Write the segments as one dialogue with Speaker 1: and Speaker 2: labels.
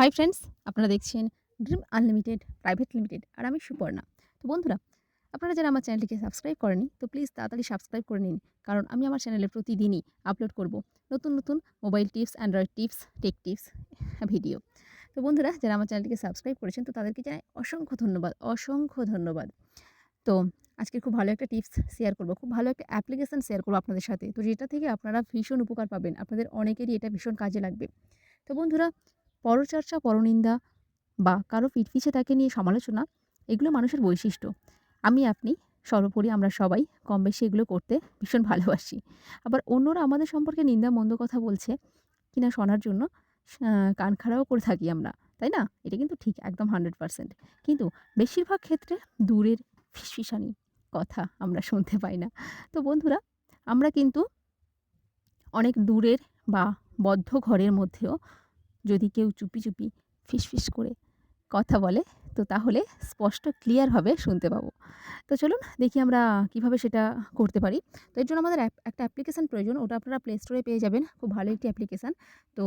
Speaker 1: High friends, আপনারা দেখছেন dream unlimited, private limited আর আমি সুপর্ণা। তো বন্ধুরা, আপনারা যারা আমার চ্যানেলটিকে সাবস্ক্রাইব করেনি তো প্লিজ তাড়াতাড়ি সাবস্ক্রাইব করে নিন, কারণ আমি আমার চ্যানেলে প্রতিদিনই আপলোড করব নতুন নতুন mobile tips, Android tips, tech tips, video. তো বন্ধুরা, যারা আমার চ্যানেলটিকে সাবস্ক্রাইব করেছেন, তো তাদেরকে জানাই অসংখ্য ধন্যবাদ অসংখ্য ধন্যবাদ। তো আজকে খুব ভালো একটা টিপস শেয়ার করব, খুব ভালো একটা অ্যাপ্লিকেশান শেয়ার করব আপনাদের সাথে। তো যেটা থেকে আপনারা ভীষণ উপকার পাবেন, আপনাদের অনেকেরই এটা ভীষণ কাজে লাগবে। তো বন্ধুরা পরচর্চা, পরনিন্দা বা কারও পিঠপিছে তাকে নিয়ে সমালোচনা, এগুলো মানুষের বৈশিষ্ট্য। আমি, আপনি, সর্বোপরি আমরা সবাই কম বেশি এগুলো করতে ভীষণ ভালোবাসি। আবার অন্যরা আমাদের সম্পর্কে নিন্দা, মন্দ কথা বলছে কিনা শোনার জন্য কান খাড়াও করে থাকি আমরা, তাই না? এটা কিন্তু ঠিক, একদম হান্ড্রেড পারসেন্ট। কিন্তু বেশিরভাগ ক্ষেত্রে দূরের ফিসফিসানি কথা আমরা শুনতে পাই না। তো বন্ধুরা, আমরা কিন্তু অনেক দূরের বা বদ্ধ ঘরের মধ্যেও যদি কেউ চুপি চুপি ফিসফিস করে কথা বলে, তো তাহলে স্পষ্ট ক্লিয়ার হবে শুনতে পাবো। তো চলুন দেখি আমরা কীভাবে সেটা করতে পারি। তো এর জন্য আমাদের একটা অ্যাপ্লিকেশান প্রয়োজন, ওটা আপনারা প্লে স্টোরে পেয়ে যাবেন। খুব ভালো একটি অ্যাপ্লিকেশান তো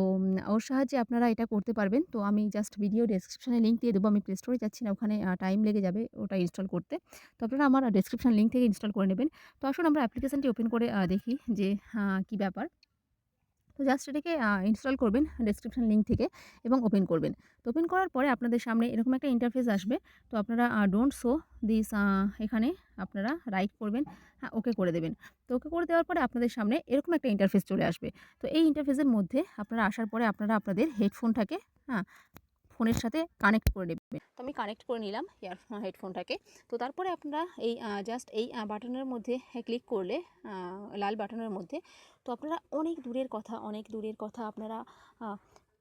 Speaker 1: ওর সাহায্যে আপনারা এটা করতে পারবেন। তো আমি জাস্ট ভিডিও ডেসক্রিপশানে লিঙ্ক দিয়ে দেবো। আমি প্লে স্টোরে যাচ্ছি না, ওখানে টাইম লেগে যাবে ওটা ইনস্টল করতে। তো আপনারা আমার ডেসক্রিপশান লিঙ্ক থেকে ইনস্টল করে নেবেন। তো আসুন আমরা অ্যাপ্লিকেশানটি ওপেন করে দেখি যে কী ব্যাপার। তো জাস্ট এটাকে ইনস্টল করবেন ডেসক্রিপশন লিঙ্ক থেকে এবং ওপেন করবেন। তো ওপেন করার পরে আপনাদের সামনে এরকম একটা ইন্টারফেস আসবে। তো আপনারা ডোন্ট শো দিস এখানে আপনারা রাইট করবেন হ্যাঁ ওকে করে দেবেন। তো ওকে করে দেওয়ার পরে আপনাদের সামনে এরকম একটা ইন্টারফেস চলে আসবে। তো এই ইন্টারফেসের মধ্যে আপনারা আসার পরে আপনারা আপনাদের হেডফোনটাকে হ্যাঁ ফোনের সাথে কানেক্ট করে নেবেন। তো আমি কানেক্ট করে নিলাম ইয়ার হেডফোনটাকে তো তারপরে আপনারা এই জাস্ট এই বাটনের মধ্যে ক্লিক করলে লাল বাটনের মধ্যে, তো আপনারা অনেক দূরের কথা, অনেক দূরের কথা আপনারা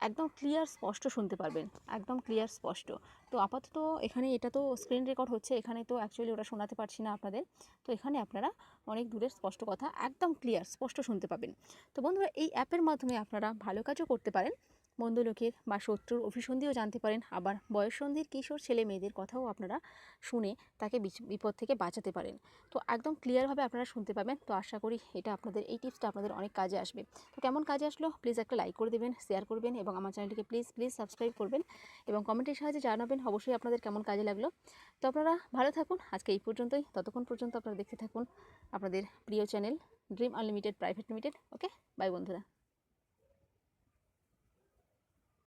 Speaker 1: একদম ক্লিয়ার স্পষ্ট শুনতে পারবেন। একদম ক্লিয়ার স্পষ্ট। তো আপাতত এখানে এটা তো স্ক্রিন রেকর্ড হচ্ছে, এখানে তো অ্যাকচুয়ালি ওটা শোনাতে পারছি না আপনাদের। তো এখানে আপনারা অনেক দূরের স্পষ্ট কথা, একদম ক্লিয়ার স্পষ্ট শুনতে পাবেন। তো বন্ধুরা, এই অ্যাপের মাধ্যমে আপনারা ভালো কাজও করতে পারেন। মন্দ লোকের বা শত্রুর অভিসন্ধিও জানতে পারেন। আবার বয়ঃসন্ধির কিশোর ছেলে মেয়েদের কথাও আপনারা শুনে তাকে বিপদ থেকে বাঁচাতে পারেন। তো একদম ক্লিয়ারভাবে আপনারা শুনতে পাবেন। তো আশা করি এটা আপনাদের, এই টিপসটা আপনাদের অনেক কাজে আসবে। তো কেমন কাজে আসলো? প্লিজ একটা লাইক করে দেবেন শেয়ার করবেন এবং আমার চ্যানেলটিকে প্লিজ প্লিজ সাবস্ক্রাইব করবেন এবং কমেন্টের সাহায্যে জানাবেন অবশ্যই আপনাদের কেমন কাজে লাগল। তো আপনারা ভালো থাকুন। আজকে এই পর্যন্তই। ততক্ষণ পর্যন্ত আপনারা দেখতে থাকুন আপনাদের প্রিয় channel dream unlimited private limited okay bye বন্ধুরা।